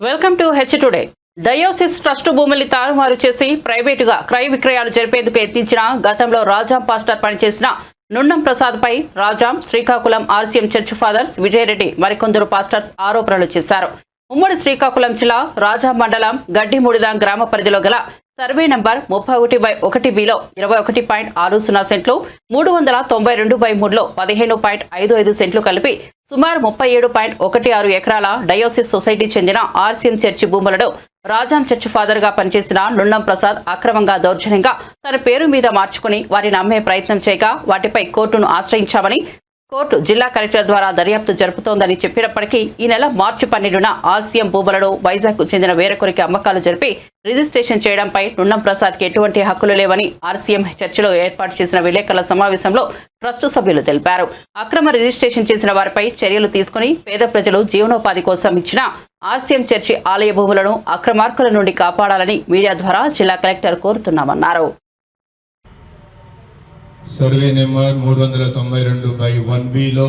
Welcome to H today. Diocese trust భూముల్ని తారుమారు చేసి ప్రైవేటుగా క్రయ విక్రయాలు జరిపేందుకు యత్నించిన గతంలో రాజాం పాస్టర్ పనిచేసిన నున్నం ప్రసాద్ పై Rajam Srikakulam RCM church fathers Vijayareddy మరికొందరు పాస్టర్స్ ఆరోపణలు చేశారు. ఉమ్మడి శ్రీకాకుళం జిల్లా రాజాం మండలం గడ్డిమూడిదాం గ్రామ పరిధిలో గల సర్వే నంబర్ ముప్పై ఒకటి బై ఒకటి బిలో ఇరవై ఒకటి పాయింట్ ఆరు సున్నా సెంట్లు మూడు వందల తొంభై రెండు బై మూడులో పదిహేను పాయింట్ ఐదు ఐదు సెంట్లు కలిపి సుమారు ముప్పై ఏడు పాయింట్ ఒకటి ఆరు ఎకరాల డయోసిస్ సొసైటీ చెందిన ఆర్సీఎం చర్చి భూములను రాజాం చర్చ్ ఫాదర్గా పనిచేసిన నున్నం ప్రసాద్ అక్రమంగా దౌర్జన్యంగా తన పేరు మీద మార్చుకుని వారిని అమ్మే ప్రయత్నం చేయగా వాటిపై కోర్టును ఆశ్రయించామని కోర్టు జిల్లా కలెక్టర్ ద్వారా దర్యాప్తు జరుపుతోందని చెప్పినప్పటికీ ఈ నెల మార్చి పన్నెండున ఆర్సీఎం భూములను వైజాగ్ చెందిన వేరొకరికి అమ్మకాలు జరిపి రిజిస్ట్రేషన్ చేయడంపై నున్నం ప్రసాద్కి ఎటువంటి హక్కులు లేవని ఆర్సీఎం చర్చిలో ఏర్పాటు చేసిన విలేకరుల సమావేశంలో ట్రస్టు సభ్యులు తెలిపారు. అక్రమ రిజిస్ట్రేషన్ చేసిన వారిపై చర్యలు తీసుకుని పేద ప్రజలు జీవనోపాధి కోసం ఇచ్చిన ఆర్సీఎం చర్చి ఆలయ భూములను అక్రమార్కుల నుండి కాపాడాలని మీడియా ద్వారా జిల్లా కలెక్టర్ కోరుతున్నామన్నారు. సర్వే నెంబర్ మూడు వందల తొంభై రెండు బై వన్ బిలో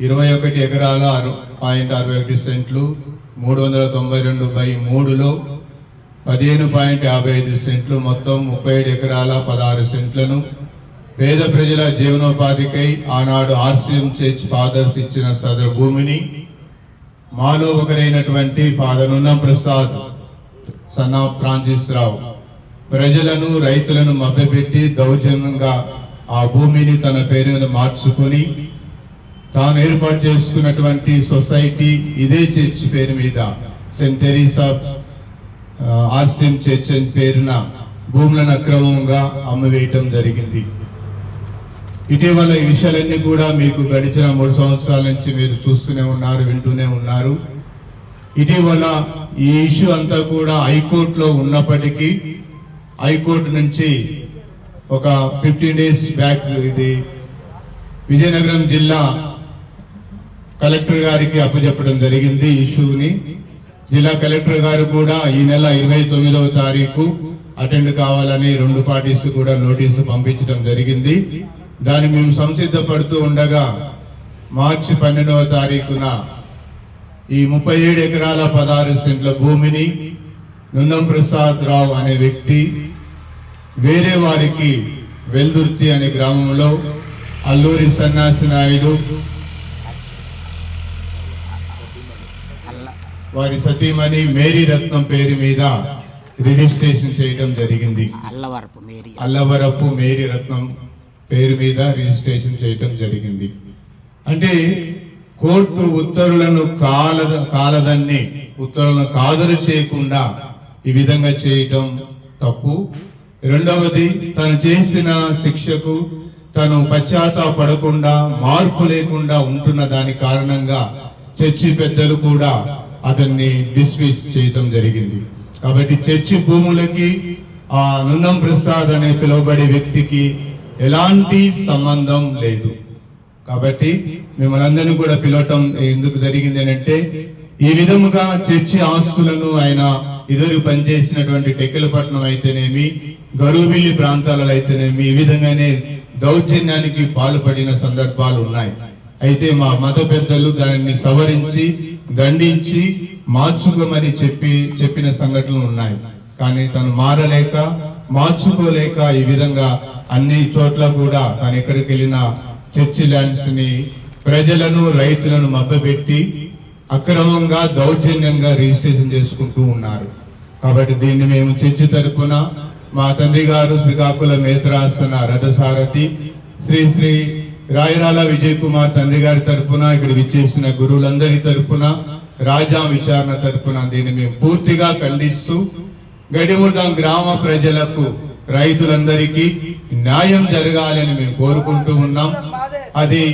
ఇరవై ఒకటి ఎకరాల ఆరు పాయింట్ అరవై ఒకటి సెంట్లు మూడు వందల తొంభై రెండు బై మూడులో పదిహేను పాయింట్ యాభై ఐదు సెంట్లు మొత్తం ముప్పై ఏడు ఎకరాల పదహారు సెంట్లను పేద ప్రజల జీవనోపాధికై ఆనాడు ఆర్సీఎం చర్చ్ ఫాదర్స్ ఇచ్చిన సదరు భూమిని మాలో ఒకరైనటువంటి ఫాదర్ ఉన్నం ప్రసాద్ సన్నా ఫ్రాన్సిస్ రావు ప్రజలను రైతులను మభ్యపెట్టి దౌర్జన్యంగా ఆ భూమిని తన పేరు మీద మార్చుకొని తాను ఏర్పాటు చేసుకున్నటువంటి సొసైటీ ఇదే చర్చ్ పేరు మీద. సెంట్ ఆఫ్ ఆర్సిఎం చర్చ్ అని పేరున భూములను అక్రమంగా అమ్మివేయటం జరిగింది. ఇటీవల ఈ విషయాలన్నీ కూడా మీకు గడిచిన మూడు సంవత్సరాల నుంచి మీరు చూస్తూనే ఉన్నారు వింటూనే ఉన్నారు. ఇటీవల ఈ ఇష్యూ అంతా కూడా హైకోర్టులో ఉన్నప్పటికీ హైకోర్టు నుంచి ఒక ఫిఫ్టీన్ డేస్ బ్యాక్ ఇది విజయనగరం జిల్లా కలెక్టర్ గారికి అప్పచెప్పడం జరిగింది ఇష్యూని. జిల్లా కలెక్టర్ గారు కూడా ఈ నెల ఇరవై తొమ్మిదవ తారీఖు అటెండ్ కావాలని రెండు పార్టీస్ కూడా నోటీసు పంపించడం జరిగింది. దాన్ని మేము సంసిద్ధపడుతూ ఉండగా మార్చి పన్నెండవ తారీఖున ఈ ముప్పై ఏడు ఎకరాల పదహారు సెంట్ల భూమిని నున్నం ప్రసాద్ రావు అనే వ్యక్తి వేరే వారికి వెల్దుర్తి అనే గ్రామంలో అల్లూరి సన్యాసి నాయుడు వారి సతీమణి మేరీ రత్నం పేరు మీద రిజిస్ట్రేషన్ చేయడం జరిగింది. అల్లవరపు మేరీ. అల్లవరపు మేరీ రత్నం పేరు మీద రిజిస్ట్రేషన్ చేయటం జరిగింది. అంటే కోర్టు ఉత్తర్వులను కాలద కాలదన్ని ఉత్తర్వులను కాదరు చేయకుండా ఈ విధంగా చేయటం తప్పు. రెండవది తను చేసిన శిక్షకు తను పశ్చాత్తాపడకుండా మార్పు లేకుండా ఉంటున్న దాని కారణంగా చర్చి పెద్దలు కూడా అతన్ని డిస్మిస్ చేయటం జరిగింది. కాబట్టి చర్చి భూములకి ఆ నున్నం ప్రసాద్ అనే పిలువబడే వ్యక్తికి ఎలాంటి సంబంధం లేదు. కాబట్టి మిమ్మల్ని అందరినీ కూడా పిలవటం ఎందుకు జరిగింది అంటే ఈ విధముగా చర్చి ఆస్తులను ఆయన ఇద్దరు పనిచేసినటువంటి టెక్కెలపట్నం అయితేనేమి గరువిల్లి ప్రాంతాలలో అయితేనేమి ఈ విధంగానే దౌర్జన్యానికి పాల్పడిన సందర్భాలు ఉన్నాయి. అయితే మా మత పెద్దలు దానిని సవరించి దండించి మార్చుకోమని చెప్పి చెప్పిన సంఘటనలు ఉన్నాయి. కానీ తను మారలేక మార్చుకోలేక ఈ విధంగా అన్ని చోట్ల కూడా తను ఎక్కడికి వెళ్ళిన చర్చి ల్యాండ్స్ని ప్రజలను రైతులను మభ్యపెట్టి అక్రమంగా దౌర్జన్యంగా రిజిస్ట్రేషన్ చేసుకుంటూ ఉన్నారు. కాబట్టి దీన్ని మేము చర్చి తరపున మా తండ్రి గారు శ్రీకాకుళం మేత్రాసన రథసారథి శ్రీ శ్రీ రాయరాల విజయ్ కుమార్ తండ్రి గారి తరఫున ఇక్కడ విచ్చేసిన గురువులందరి తరపున రాజా విచారణ తరపున దీన్ని మేము పూర్తిగా ఖండిస్తూ గడిముదాం గ్రామ ప్రజలకు రైతులందరికీ న్యాయం జరగాలని మేము కోరుకుంటూ ఉన్నాం. అది